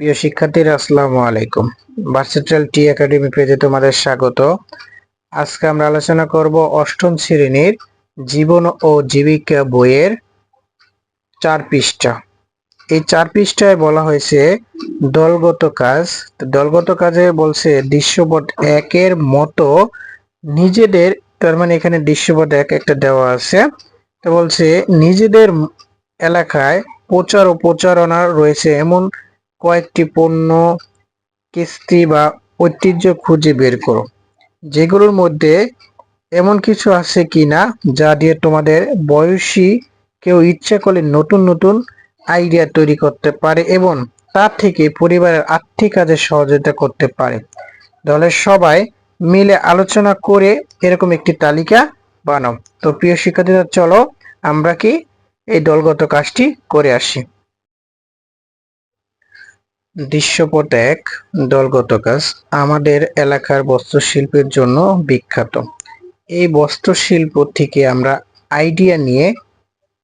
প্রিয় শিক্ষার্থীরা, আসসালামু আলাইকুম। ভার্সেটাল টি একাডেমি পেজে তোমাদের স্বাগত। আজকে আমরা আলোচনা করব অষ্টম শ্রেণির জীবন ও জীবিকা বইয়ের চার পৃষ্ঠা। এই চার পৃষ্ঠায় বলা হয়েছে দলগত কাজ। দলগত কাজে বলছে দৃশ্যপট একের মতো নিজেদের, তার মানে এখানে দৃশ্যপট এক একটা দেওয়া আছে। তো বলছে নিজেদের এলাকায় প্রচার ও প্রচারণা রয়েছে এমন কয়েকটি পণ্য, কিস্তি বা ঐতিহ্য খুঁজে বের করো। যেগুলোর মধ্যে এমন কিছু আছে কিনা যা দিয়ে তোমাদের বয়সী কেউ ইচ্ছা করলে নতুন নতুন আইডিয়া তৈরি করতে পারে এবং তার থেকে পরিবারের আর্থিক কাজে সহযোগিতা করতে পারে। দলের সবাই মিলে আলোচনা করে এরকম একটি তালিকা বানাও। তো প্রিয় শিক্ষার্থীরা, চলো আমরা কি এই দলগত কাজটি করে আসি। দৃশ্যপট এক দলগত কাজ। আমাদের এলাকার বস্ত্রশিল্পের জন্য বিখ্যাত। এই বস্ত্রশিল্প থেকে আমরা আইডিয়া নিয়ে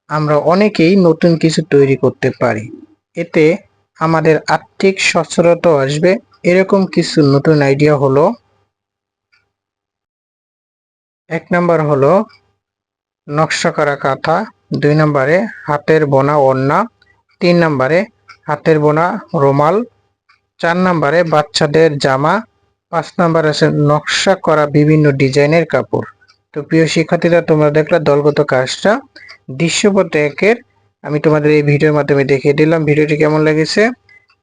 আমরা অনেকেই নতুন কিছু তৈরি করতে পারি। এতে আমাদের আর্থিক সচ্ছলতা আসবে। এরকম কিছু নতুন আইডিয়া হলো এক নাম্বার হলো নকশা করা কাঁথা, দুই নম্বরে হাতের বোনা, ওড়না, তিন নম্বরে হাতের বোনা, রুমাল, চার নম্বরে বাচ্চাদের জামা, পাঁচ নম্বর আছে নকশা করা বিভিন্ন ডিজাইনের কাপড়। তো প্রিয় শিক্ষার্থীরা, তোমরা দেখলে দলগত কাজটা দৃশ্যপট একের আমি তোমাদের এই ভিডিওর মাধ্যমে দেখিয়ে দিলাম। ভিডিওটি কেমন লেগেছে?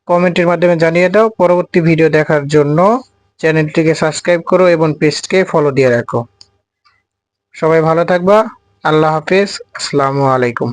কমেন্টের মাধ্যমে জানিয়ে দাও। পরবর্তী ভিডিও দেখার জন্য চ্যানেলটিকে সাবস্ক্রাইব করো এবং পেজকে ফলো দিয়ে রাখো। সবাই ভালো থাকবা। আল্লাহ হাফেজ। আসসালামু আলাইকুম।